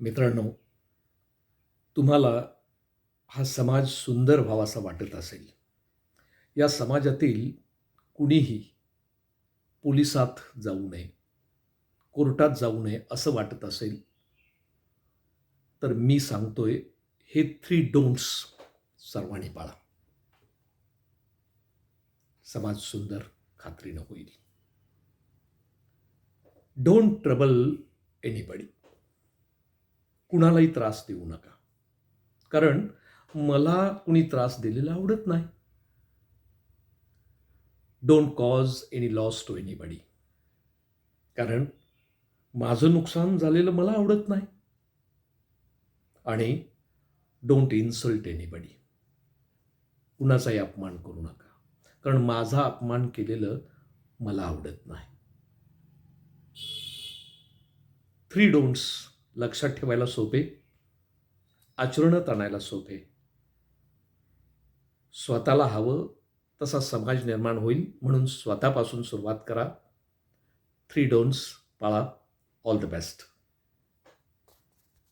मित्रांनो तुम्हाला हा समाज सुंदर व्हावासा वाटत असेल. या समाजातील कुणीही पोलिसात जाऊ नये कोर्टात जाऊ नये असं वाटत असेल तर मी सांगतोय हे थ्री डोंट्स सर्वांनी पाळा. समाज सुंदर खात्रीनं होईल. डोंट ट्रबल एनीबडी कुणालाही त्रास देऊ नका. कारण मला कुणी त्रास दिलेला आवडत नाही. Don't cause any loss to anybody कारण माझं नुकसान झालेलं मला आवडत नाही. आणि डोंट इन्सल्ट एनीबडी कुणाचाही अपमान करू नका. कारण माझा अपमान केलेलं मला आवडत नाही. थ्री डोंट्स लक्षात ठेवायला सोपे आचरणात आणायला सोपे. स्वतःला हवं तसा समाज निर्माण होईल म्हणून स्वतःपासून सुरुवात करा. थ्री डोन्स पाळा. All the best